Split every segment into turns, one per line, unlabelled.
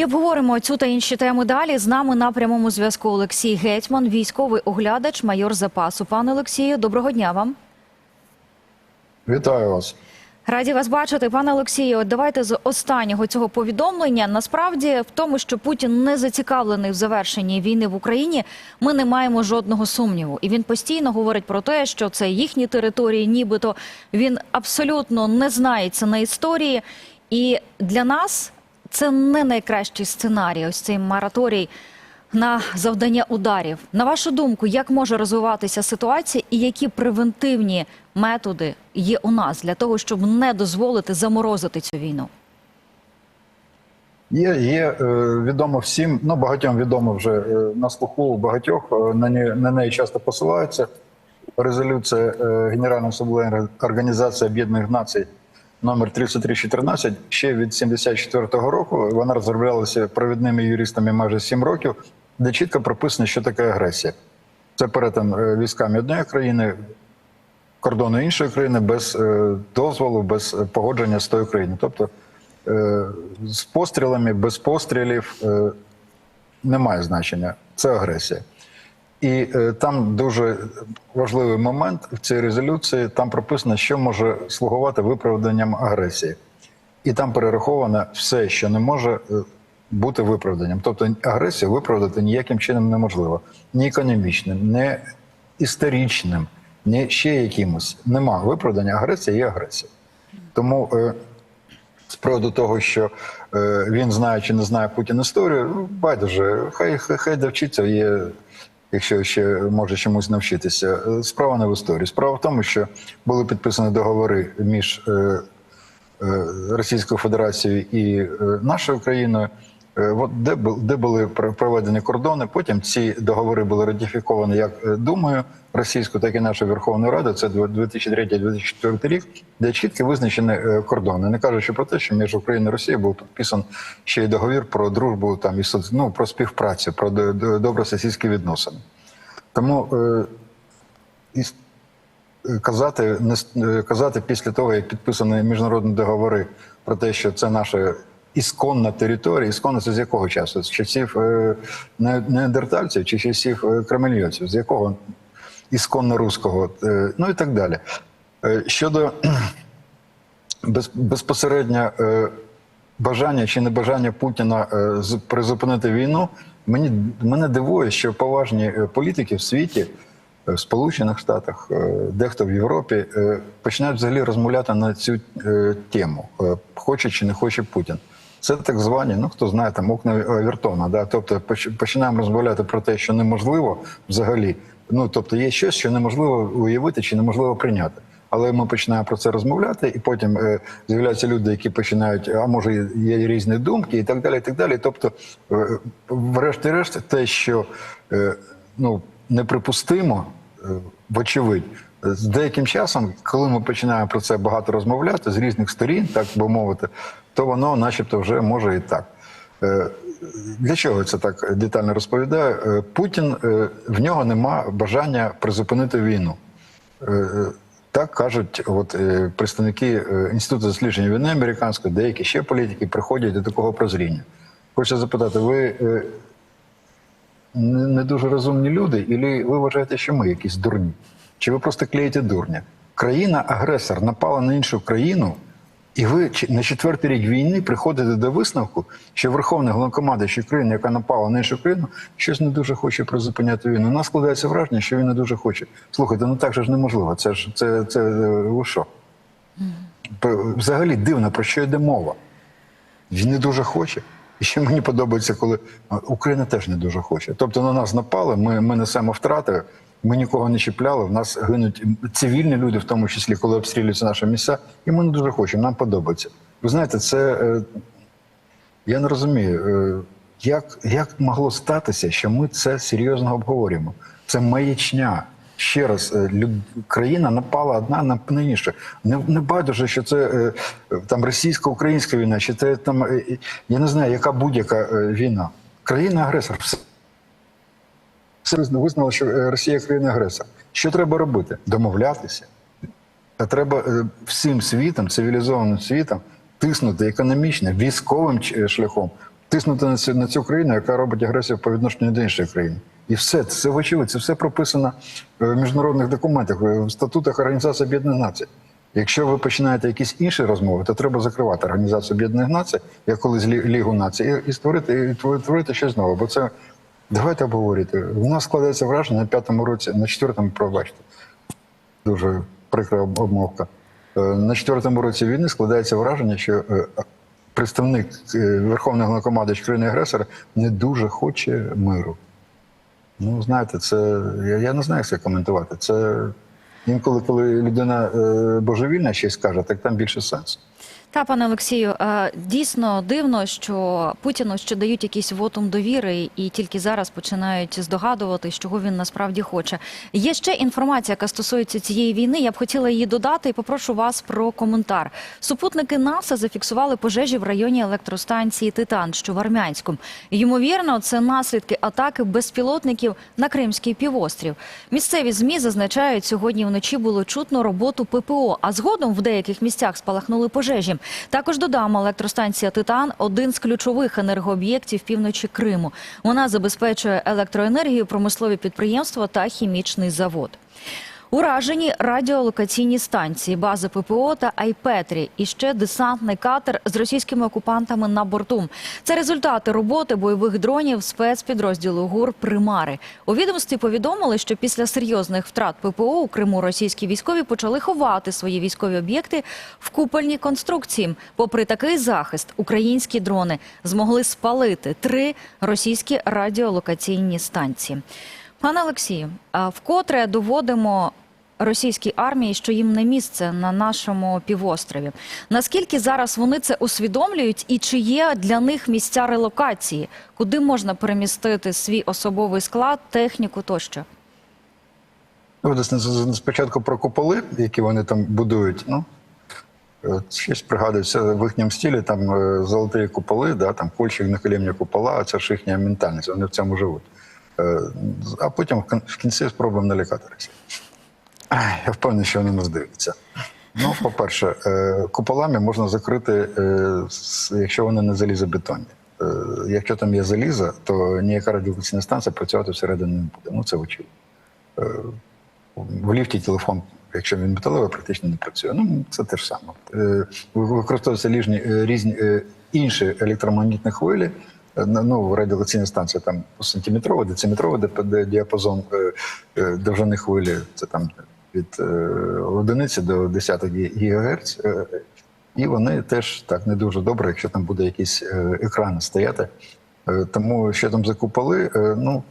І обговоримо цю та інші теми далі. З нами на прямому зв'язку Олексій Гетьман, військовий оглядач, майор запасу. Пане Олексію, доброго дня вам.
Вітаю вас.
Раді вас бачити, пане Олексію. Давайте з останнього цього повідомлення. Насправді, в тому, що Путін не зацікавлений в завершенні війни в Україні, ми не маємо жодного сумніву. І він постійно говорить про те, що це їхні території, нібито він абсолютно не знається на історії. І для нас це не найкращий сценарій. Ось цей мораторій на завдання ударів. На вашу думку, як може розвиватися ситуація, і які превентивні методи є у нас для того, щоб не дозволити заморозити цю війну?
Є, є е, відомо всім, ну багатьом відомо вже е, на слуху багатьох, е, на, не, на неї часто посилаються. Резолюція Генеральної асамблеї Організації Об'єднаних Націй номер 3314 ще від 74-го року. Вона розроблялася провідними юристами майже 7 років, де чітко прописано, що таке агресія. Це перетин е, військами однієї країни, кордону іншої країни без е, дозволу, без е, погодження з тою країною. Тобто з пострілами, без пострілів немає значення. Це агресія. І е, там дуже важливий момент в цій резолюції. Там прописано, що може слугувати виправданням агресії, і там перераховано все, що не може е, бути виправданням. Тобто агресію виправдати ніяким чином неможливо, ні економічним, ні історичним, ні ще якимось. Нема виправдання. Агресія є агресія. Тому е, з приводу того, що він знає чи не знає Путін історію, ну, байдуже, хай, хай, хай довчиться, є, якщо ще може чомусь навчитися. Е, Справа не в історії. Справа в тому, що були підписані договори між е, е, Російською Федерацією і нашою країною. Е, От де, де були пр- проведені кордони, потім ці договори були ратифіковані як е, Думою російською, так і нашою Верховною Радою. Це 2003-2004 рік, де чітко визначені е, кордони. Не кажучи про те, що між Україною і Росією був підписан ще й договір про дружбу, там і ну, про співпрацю, про до- до- добросусідські відносини. Тому е, казати, не казати після того, як підписані міжнародні договори про те, що це наша ісконна територія, ісконна це з якого часу? З часів е, неандертальців чи часів е, кремльйонців? З якого ісконно руського? Е, ну і так далі. Щодо без, безпосередньо бажання чи небажання Путіна призупинити війну, мені мене дивує, що поважні політики в світі, в Сполучених Штатах, дехто в Європі, починають взагалі розмовляти на цю тему, хоче чи не хоче Путін. Це так звані, ну хто знає, там окна Овертона. Да? Тобто починаємо розмовляти про те, що неможливо взагалі. Ну тобто є щось, що неможливо уявити чи неможливо прийняти. Але ми починаємо про це розмовляти, і потім е, з'являються люди, які починають, а може є різні думки, і так далі. І так далі. Тобто, е, врешті-решт, те, що е, ну неприпустимо, е, вочевидь, з деяким часом, коли ми починаємо про це багато розмовляти з різних сторін, так би мовити, то воно, начебто, вже може і так. Е, Для чого це так детально розповідаю? Е, Путін е, в нього нема бажання призупинити війну. Так кажуть, от представники інституту дослідження війни американської, деякі ще політики приходять до такого прозріння. Хочу запитати, ви не дуже розумні люди, і ви вважаєте, що ми якісь дурні? Чи ви просто клеїте дурня? Країна-агресор напала на іншу країну, і ви на четвертий рік війни приходите до висновку, що Верховний головнокомандуючий країни, яка напала на іншу країну, щось не дуже хоче призупиняти війну. У нас складається враження, що він не дуже хоче. Слухайте, ну так же ж неможливо. Це ж це, це, е, ви що? Взагалі дивно, про що йде мова. Він не дуже хоче. І ще мені подобається, коли Україна теж не дуже хоче. Тобто на нас напали, ми, ми несемо втрати, ми нікого не чіпляли, в нас гинуть цивільні люди, в тому числі, коли обстрілюються наші місця, і ми не дуже хочемо, нам подобається. Ви знаєте, це е, я не розумію, е, як, як могло статися, що ми це серйозно обговорюємо. Це маячня. Ще раз, е, люд... країна напала одна на іншу. Не, не байдуже, що це там російсько-українська війна, чи це там я не знаю, яка будь-яка війна. Країна-агресор. Все все визна- визнало, що е, Росія країна-агресор. Що треба робити? Домовлятися. А треба е, всім світом, цивілізованим світом, тиснути економічно, військовим е, шляхом тиснути на цю, на цю країну, яка робить агресію по відношенню до іншої країни. І все це вочевидь, це все прописано в міжнародних документах, в статутах Організації Об'єднаних Націй. Якщо ви починаєте якісь інші розмови, то треба закривати Організацію Об'єднаних Націй, як колись Лі- Лігу націй, і, створити і творити щось нове. Бо це давайте обговорити. У нас складається враження на п'ятому році, на четвертому, пробачте, дуже прикра обмовка. Е, На четвертому році війни складається враження, що е, представник е, Верховного Головнокомандуюча країни-агресора не дуже хоче миру. Ну, знаєте, це я, я не знаю, як це коментувати. Це інколи, коли людина божевільна щось каже, так там більше сенсу.
Та, пане Олексію, е, дійсно дивно, що Путіну ще дають якийсь вотум довіри, і тільки зараз починають здогадувати, чого він насправді хоче. Є ще інформація, яка стосується цієї війни. Я б хотіла її додати і попрошу вас про коментар. Супутники НАСА зафіксували пожежі в районі електростанції Титан, що в Армянському. Ймовірно, це наслідки атаки безпілотників на Кримський півострів. Місцеві змі зазначають, сьогодні вночі було чутно роботу ППО, а згодом в деяких місцях спалахнули пожежі. Також додам, електростанція Титан один з ключових енергооб'єктів півночі Криму. Вона забезпечує електроенергію промислові підприємства та хімічний завод. Уражені радіолокаційні станції, бази ППО та Айпетрі і ще десантний катер з російськими окупантами на борту. Це результати роботи бойових дронів спецпідрозділу ГУР Примари. У відомстві повідомили, що після серйозних втрат ППО у Криму російські військові почали ховати свої військові об'єкти в купольній конструкції. Попри такий захист, українські дрони змогли спалити три російські радіолокаційні станції. Пане Олексію, вкотре доводимо російській армії, що їм не місце на нашому півострові. Наскільки зараз вони це усвідомлюють, і чи є для них місця релокації, куди можна перемістити свій особовий склад, техніку тощо?
Ну, на- спочатку про куполи, які вони там будують. Ну, е, щось пригадується в їхньому стилі, там е, золоті куполи, да, там кольчик на колімні купола, це ж їхня ментальність, вони в цьому живуть. Е, А потім в кінці спробуємо налякати. Я впевнений, що вони нас дивляться. Ну, по-перше, е, куполами можна закрити, е, якщо вони не залізобетонні. Е, Якщо там є залізо, то ніяка радіолокаційна станція працювати всередині не буде. Ну, це очевидно. В ліфті телефон, якщо він металевий, практично не працює. Ну, це те ж саме. Використовуються різні, е, різні інші електромагнітні хвилі. Ну, радіолокаційна станція там сантиметровий, дециметровий деп- де- діапазон довжини хвилі. Це там від е, одиниці до 10 ГГц. Е, І вони теж так не дуже добре, якщо там буде якийсь е, екран стояти. Тому що там за куполи, е, ну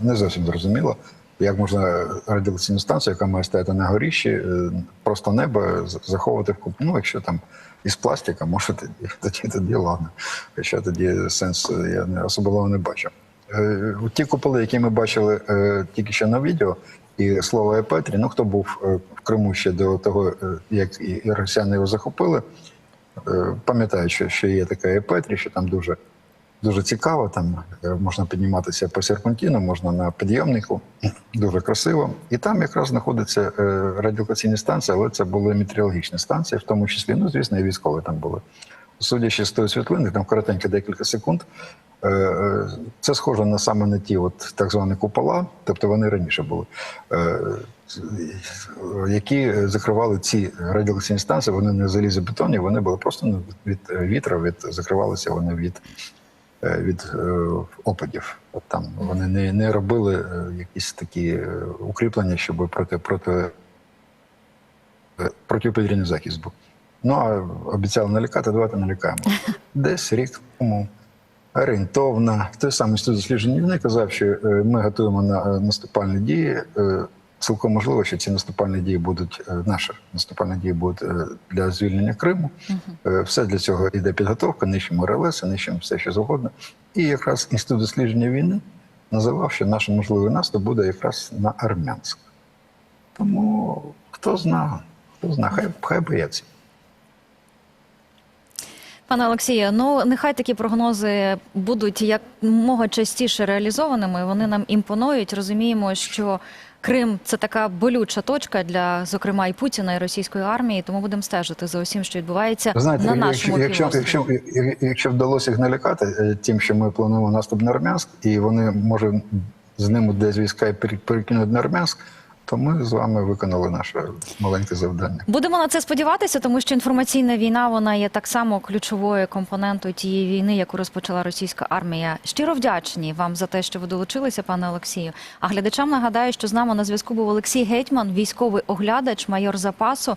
не зовсім зрозуміло, як можна радіолокаційну станцію, яка має стояти на горіщі, е, просто небо заховувати в куп. Ну, якщо там із пластика, може тоді, тоді, тоді ладно. Якщо тоді сенс я особливо не бачу. Ті куполи, які ми бачили тільки що на відео, і слово Епетрі, ну хто був е, в Криму ще до того, е, як і росіяни його захопили, е, пам'ятаю, що, що є така Епетрі, що там дуже дуже цікаво. Там можна підніматися по серпантіну, можна на підйомнику, дуже красиво. І там якраз знаходиться радіолокаційні станції, але це були метеорологічні станції, в тому числі, ну звісно, і військові там були. Судячи з тої світлини, там коротенько декілька секунд. Е, е, Це схоже на саме на ті, от так звані купола, тобто вони раніше були, е, які закривали ці радіолокаційні станції. Вони не залізобетонні, вони були просто від вітру, від закривалися вони від від опадів. От там вони не, не робили якісь такі укріплення, щоб проти проти протиповітряний захист був. Ну а обіцяли налякати, давайте налякаємо. Десь рік тому орієнтовно. Той самий інститут досліджень війни казав, що е, ми готуємо на е, наступальні дії. Е, Цілком можливо, що ці наступальні дії будуть наші наступальні дії будуть для звільнення Криму. Е, Все для цього йде підготовка, нищимо РЛС, нищимо все, що завгодно. І якраз інститут дослідження війни називав, що наш можливий наступ буде якраз на Армянськ. Тому хто знає, хто знає, хай, хай бояться.
Пане Олексію, ну нехай такі прогнози будуть якомога частіше реалізованими. Вони нам імпонують. Розуміємо, що Крим це така болюча точка для, зокрема, і Путіна, і російської армії. Тому будемо стежити за усім, що відбувається
знаєте,
на нашому
якщо,
півострові.
якщо, якщо вдалося їх налякати е, тим, що ми плануємо наступ на Армянськ, і вони може з ними десь війська перекинуть на Армянськ, то ми з вами виконали наше маленьке завдання.
Будемо на це сподіватися, тому що інформаційна війна вона є так само ключовою компонентою тієї війни, яку розпочала російська армія. Щиро вдячні вам за те, що ви долучилися, пане Олексію. А глядачам нагадаю, що з нами на зв'язку був Олексій Гетьман, військовий оглядач, майор запасу.